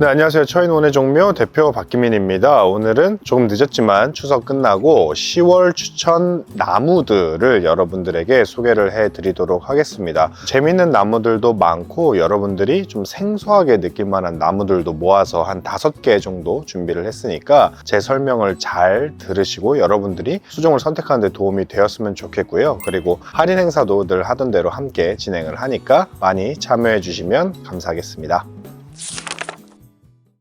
네, 안녕하세요. 처인원의 종묘 대표 박기민입니다. 오늘은 조금 늦었지만 추석 끝나고 10월 추천 나무들을 여러분들에게 소개를 해 드리도록 하겠습니다. 재밌는 나무들도 많고 여러분들이 좀 생소하게 느낄 만한 나무들도 모아서 한 다섯 개 정도 준비를 했으니까 제 설명을 잘 들으시고 여러분들이 수종을 선택하는 데 도움이 되었으면 좋겠고요. 그리고 할인 행사도 늘 하던 대로 함께 진행을 하니까 많이 참여해 주시면 감사하겠습니다.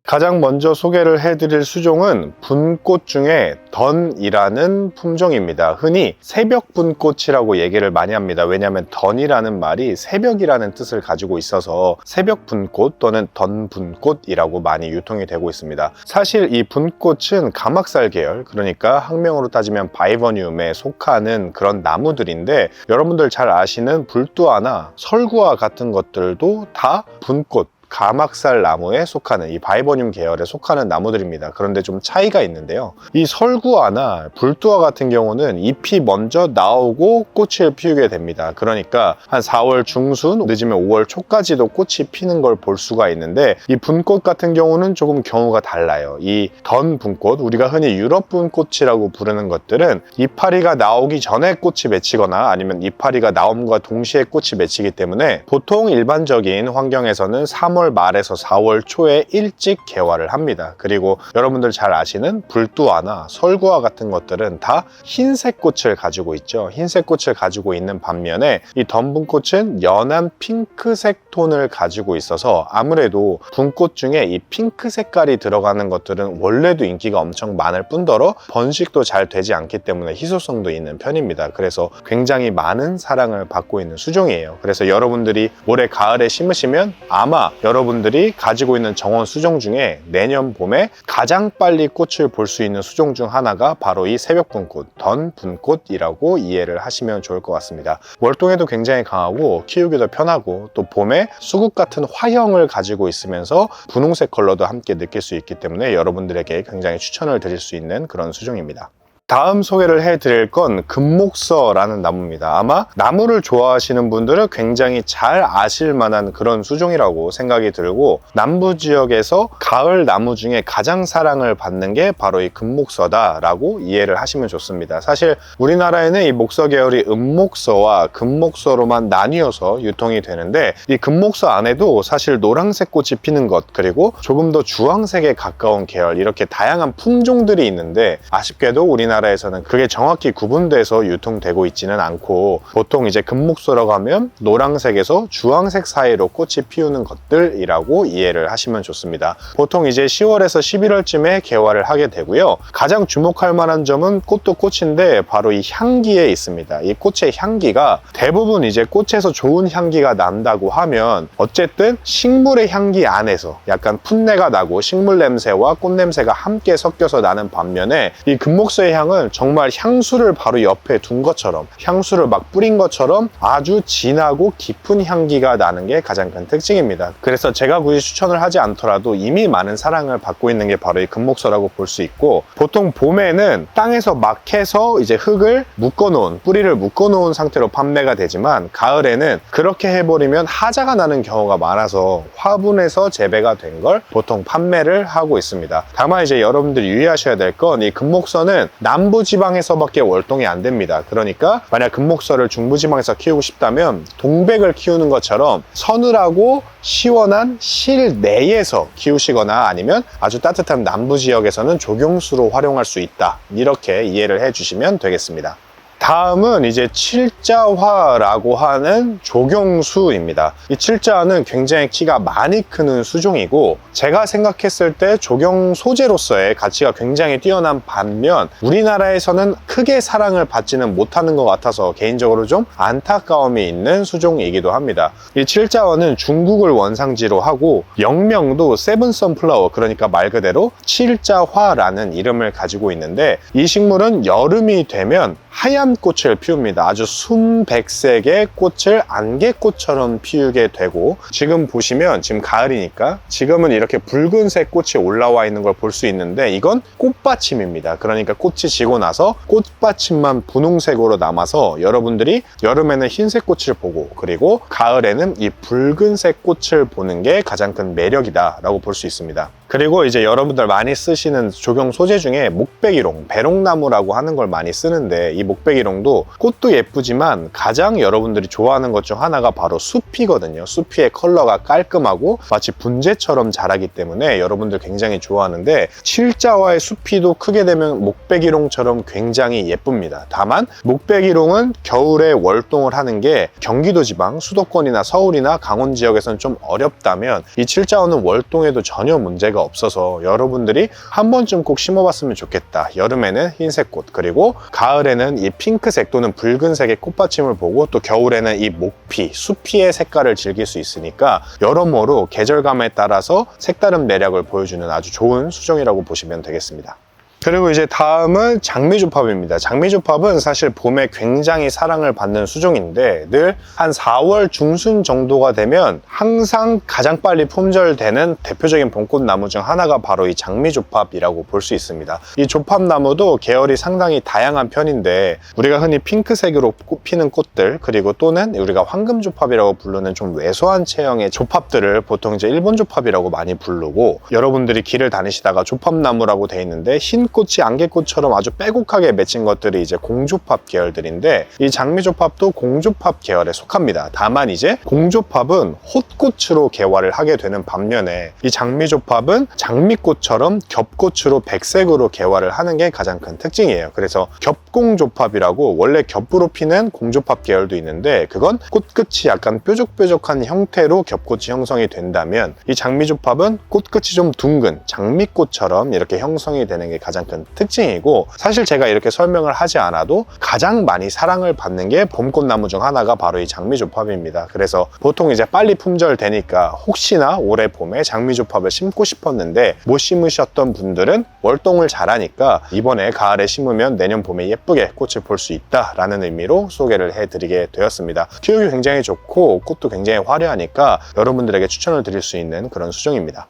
가장 먼저 소개를 해드릴 수종은 분꽃 중에 던이라는 품종입니다. 흔히 새벽 분꽃이라고 얘기를 많이 합니다. 왜냐하면 던이라는 말이 새벽이라는 뜻을 가지고 있어서 새벽 분꽃 또는 던 분꽃이라고 많이 유통이 되고 있습니다. 사실 이 분꽃은 가막살 계열, 그러니까 학명으로 따지면 바이버니움에 속하는 그런 나무들인데 여러분들 잘 아시는 불두아나 설구아 같은 것들도 다 분꽃 가막살 나무에 속하는 이 바이버늄 계열에 속하는 나무들입니다. 그런데 좀 차이가 있는데요. 이 설구아나 불두아 같은 경우는 잎이 먼저 나오고 꽃을 피우게 됩니다. 그러니까 한 4월 중순 늦으면 5월 초까지도 꽃이 피는 걸 볼 수가 있는데 이 분꽃 같은 경우는 조금 경우가 달라요. 이 던 분꽃 우리가 흔히 유럽 분꽃이라고 부르는 것들은 이파리가 나오기 전에 꽃이 맺히거나 아니면 이파리가 나옴과 동시에 꽃이 맺히기 때문에 보통 일반적인 환경에서는 3월 3월 말에서 4월 초에 일찍 개화를 합니다. 그리고 여러분들 잘 아시는 불두아나 설구아 같은 것들은 다 흰색 꽃을 가지고 있죠. 흰색 꽃을 가지고 있는 반면에 이 덤분꽃은 연한 핑크색 톤을 가지고 있어서 아무래도 분꽃 중에 이 핑크 색깔이 들어가는 것들은 원래도 인기가 엄청 많을 뿐더러 번식도 잘 되지 않기 때문에 희소성도 있는 편입니다. 그래서 굉장히 많은 사랑을 받고 있는 수종이에요. 그래서 여러분들이 올해 가을에 심으시면 아마 여러분들이 가지고 있는 정원 수종 중에 내년 봄에 가장 빨리 꽃을 볼 수 있는 수종 중 하나가 바로 이 새벽분꽃, 던분꽃이라고 이해를 하시면 좋을 것 같습니다. 월동에도 굉장히 강하고 키우기도 편하고 또 봄에 수국 같은 화형을 가지고 있으면서 분홍색 컬러도 함께 느낄 수 있기 때문에 여러분들에게 굉장히 추천을 드릴 수 있는 그런 수종입니다. 다음 소개를 해드릴 건 금목서라는 나무입니다. 아마 나무를 좋아하시는 분들은 굉장히 잘 아실 만한 그런 수종이라고 생각이 들고 남부 지역에서 가을 나무 중에 가장 사랑을 받는 게 바로 이 금목서다라고 이해를 하시면 좋습니다. 사실 우리나라에는 이 목서 계열이 은목서와 금목서로만 나뉘어서 유통이 되는데 이 금목서 안에도 사실 노란색 꽃이 피는 것 그리고 조금 더 주황색에 가까운 계열 이렇게 다양한 품종들이 있는데 아쉽게도 우리나라 우리나라에서는 그게 정확히 구분돼서 유통되고 있지는 않고 보통 이제 금목소라고 하면 노란색에서 주황색 사이로 꽃이 피우는 것들이라고 이해를 하시면 좋습니다. 보통 이제 10월에서 11월쯤에 개화를 하게 되고요. 가장 주목할 만한 점은 꽃도 꽃인데 바로 이 향기에 있습니다. 이 꽃의 향기가 대부분 이제 꽃에서 좋은 향기가 난다고 하면 어쨌든 식물의 향기 안에서 약간 풋내가 나고 식물 냄새와 꽃 냄새가 함께 섞여서 나는 반면에 이 금목소의 향 향은 정말 향수를 바로 옆에 둔 것처럼 향수를 막 뿌린 것처럼 아주 진하고 깊은 향기가 나는 게 가장 큰 특징입니다. 그래서 제가 굳이 추천을 하지 않더라도 이미 많은 사랑을 받고 있는 게 바로 이 금목서라고 볼 수 있고 보통 봄에는 땅에서 막 해서 이제 흙을 묶어놓은 뿌리를 묶어놓은 상태로 판매가 되지만 가을에는 그렇게 해버리면 하자가 나는 경우가 많아서 화분에서 재배가 된 걸 보통 판매를 하고 있습니다. 다만 이제 여러분들이 유의하셔야 될 건 이 금목서는 남 남부지방에서밖에 월동이 안 됩니다. 그러니까 만약 금목서를 중부지방에서 키우고 싶다면 동백을 키우는 것처럼 서늘하고 시원한 실내에서 키우시거나 아니면 아주 따뜻한 남부 지역에서는 조경수로 활용할 수 있다. 이렇게 이해를 해 주시면 되겠습니다. 다음은 이제 칠자화라고 하는 조경수입니다. 이 칠자화는 굉장히 키가 많이 크는 수종이고 제가 생각했을 때 조경 소재로서의 가치가 굉장히 뛰어난 반면 우리나라에서는 크게 사랑을 받지는 못하는 것 같아서 개인적으로 좀 안타까움이 있는 수종이기도 합니다. 이 칠자화는 중국을 원상지로 하고 영명도 세븐 선플라워 그러니까 말 그대로 칠자화라는 이름을 가지고 있는데 이 식물은 여름이 되면 하얀 하얀 꽃을 피웁니다. 아주 순백색의 꽃을 안개꽃처럼 피우게 되고 지금 보시면 지금 가을이니까 지금은 이렇게 붉은색 꽃이 올라와 있는 걸 볼 수 있는데 이건 꽃받침입니다. 그러니까 꽃이 지고 나서 꽃받침만 분홍색으로 남아서 여러분들이 여름에는 흰색 꽃을 보고 그리고 가을에는 이 붉은색 꽃을 보는 게 가장 큰 매력이다라고 볼 수 있습니다. 그리고 이제 여러분들 많이 쓰시는 조경 소재 중에 목베기롱, 배롱나무라고 하는 걸 많이 쓰는데 이 목베기롱도 꽃도 예쁘지만 가장 여러분들이 좋아하는 것 중 하나가 바로 숲이거든요. 숲이의 컬러가 깔끔하고 마치 분재처럼 자라기 때문에 여러분들 굉장히 좋아하는데 칠자와의 숲이도 크게 되면 목베기롱처럼 굉장히 예쁩니다. 다만 목베기롱은 겨울에 월동을 하는 게 경기도 지방, 수도권이나 서울이나 강원 지역에서는 좀 어렵다면 이 칠자와는 월동에도 전혀 문제가 없어서 여러분들이 한 번쯤 꼭 심어봤으면 좋겠다. 여름에는 흰색 꽃 그리고 가을에는 이 핑크색 또는 붉은색의 꽃받침을 보고 또 겨울에는 이 목피, 수피의 색깔을 즐길 수 있으니까 여러모로 계절감에 따라서 색다른 매력을 보여주는 아주 좋은 수종이라고 보시면 되겠습니다. 그리고 이제 다음은 장미조팝입니다. 장미조팝은 사실 봄에 굉장히 사랑을 받는 수종인데 늘 한 4월 중순 정도가 되면 항상 가장 빨리 품절되는 대표적인 봄꽃 나무 중 하나가 바로 이 장미조팝이라고 볼 수 있습니다. 이 조팝나무도 계열이 상당히 다양한 편인데 우리가 흔히 핑크색으로 꽃 피는 꽃들 그리고 또는 우리가 황금조팝이라고 부르는 좀 왜소한 체형의 조팝들을 보통 이제 일본 조팝이라고 많이 부르고 여러분들이 길을 다니시다가 조팝나무라고 돼 있는데 흰 꽃이 안개꽃처럼 아주 빼곡하게 맺힌 것들이 이제 공조팝 계열들인데 이 장미조팝도 공조팝 계열에 속합니다. 다만 이제 공조팝은 홑꽃으로 개화를 하게 되는 반면에 이 장미조팝은 장미꽃처럼 겹꽃으로 백색으로 개화를 하는 게 가장 큰 특징이에요. 그래서 겹공조팝이라고 원래 겹으로 피는 공조팝 계열도 있는데 그건 꽃끝이 약간 뾰족뾰족한 형태로 겹꽃이 형성이 된다면 이 장미조팝은 꽃끝이 좀 둥근 장미꽃처럼 이렇게 형성이 되는 게 가장 큰 특징이고 사실 제가 이렇게 설명을 하지 않아도 가장 많이 사랑을 받는 게 봄꽃나무 중 하나가 바로 이 장미조팝입니다. 그래서 보통 이제 빨리 품절되니까 혹시나 올해 봄에 장미조팝을 심고 싶었는데 못 심으셨던 분들은 월동을 잘하니까 이번에 가을에 심으면 내년 봄에 예쁘게 꽃을 볼 수 있다라는 의미로 소개를 해드리게 되었습니다. 키우기 굉장히 좋고 꽃도 굉장히 화려하니까 여러분들에게 추천을 드릴 수 있는 그런 수종입니다.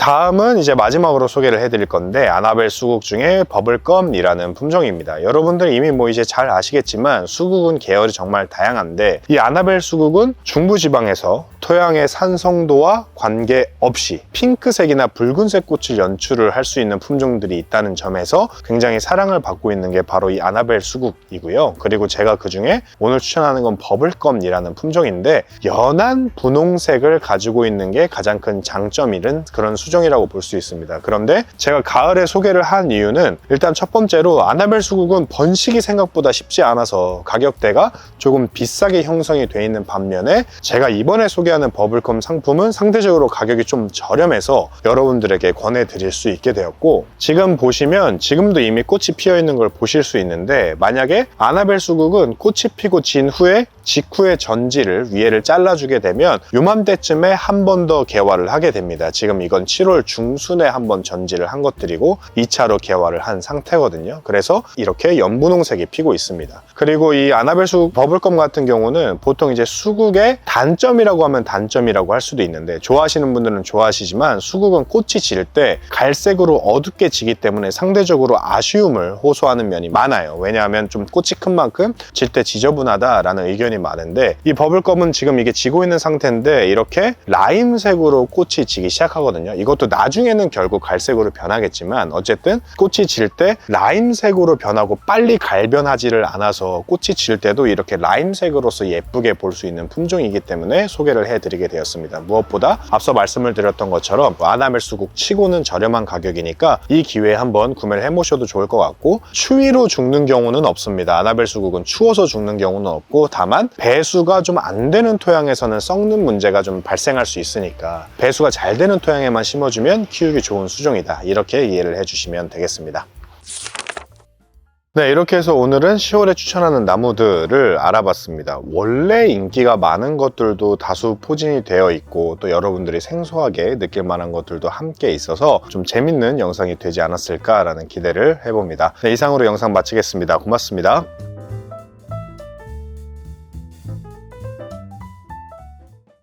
다음은 이제 마지막으로 소개를 해드릴 건데 아나벨 수국 중에 버블껌이라는 품종입니다. 여러분들 이미 뭐 이제 잘 아시겠지만 수국은 계열이 정말 다양한데 이 아나벨 수국은 중부지방에서 토양의 산성도와 관계없이 핑크색이나 붉은색 꽃을 연출을 할 수 있는 품종들이 있다는 점에서 굉장히 사랑을 받고 있는 게 바로 이 아나벨 수국이고요. 그리고 제가 그 중에 오늘 추천하는 건 버블껌이라는 품종인데 연한 분홍색을 가지고 있는 게 가장 큰 장점이는 그런 수 종이라고 볼 수 있습니다. 그런데 제가 가을에 소개를 한 이유는 일단 첫 번째로 아나벨 수국은 번식이 생각보다 쉽지 않아서 가격대가 조금 비싸게 형성이 돼 있는 반면에 제가 이번에 소개하는 버블껌 상품은 상대적으로 가격이 좀 저렴해서 여러분들에게 권해드릴 수 있게 되었고 지금 보시면 지금도 이미 꽃이 피어 있는 걸 보실 수 있는데 만약에 아나벨 수국은 꽃이 피고 진 후에 직후의 전지를 위에를 잘라주게 되면 요맘때쯤에 한 번 더 개화를 하게 됩니다. 지금 이건 7월 중순에 한번 전지를 한 것들이고 2차로 개화를 한 상태거든요. 그래서 이렇게 연분홍색이 피고 있습니다. 그리고 이 아나벨 수국 버블껌 같은 경우는 보통 이제 수국의 단점이라고 하면 단점이라고 할 수도 있는데 좋아하시는 분들은 좋아하시지만 수국은 꽃이 질 때 갈색으로 어둡게 지기 때문에 상대적으로 아쉬움을 호소하는 면이 많아요. 왜냐하면 좀 꽃이 큰 만큼 질 때 지저분하다라는 의견이 많은데 이 버블껌은 지금 이게 지고 있는 상태인데 이렇게 라임색으로 꽃이 지기 시작하거든요. 이것도 나중에는 결국 갈색으로 변하겠지만 어쨌든 꽃이 질 때 라임색으로 변하고 빨리 갈변하지를 않아서 꽃이 질 때도 이렇게 라임색으로서 예쁘게 볼 수 있는 품종이기 때문에 소개를 해드리게 되었습니다. 무엇보다 앞서 말씀을 드렸던 것처럼 아나멜 수국 치고는 저렴한 가격이니까 이 기회에 한번 구매를 해보셔도 좋을 것 같고 추위로 죽는 경우는 없습니다. 아나벨 수국은 추워서 죽는 경우는 없고 다만 배수가 좀 안 되는 토양에서는 썩는 문제가 좀 발생할 수 있으니까 배수가 잘 되는 토양에만 심어주면 키우기 좋은 수종이다. 이렇게 이해를 해주시면 되겠습니다. 네, 이렇게 해서 오늘은 10월에 추천하는 나무들을 알아봤습니다. 원래 인기가 많은 것들도 다수 포진이 되어 있고 또 여러분들이 생소하게 느낄 만한 것들도 함께 있어서 좀 재밌는 영상이 되지 않았을까라는 기대를 해봅니다. 네, 이상으로 영상 마치겠습니다. 고맙습니다.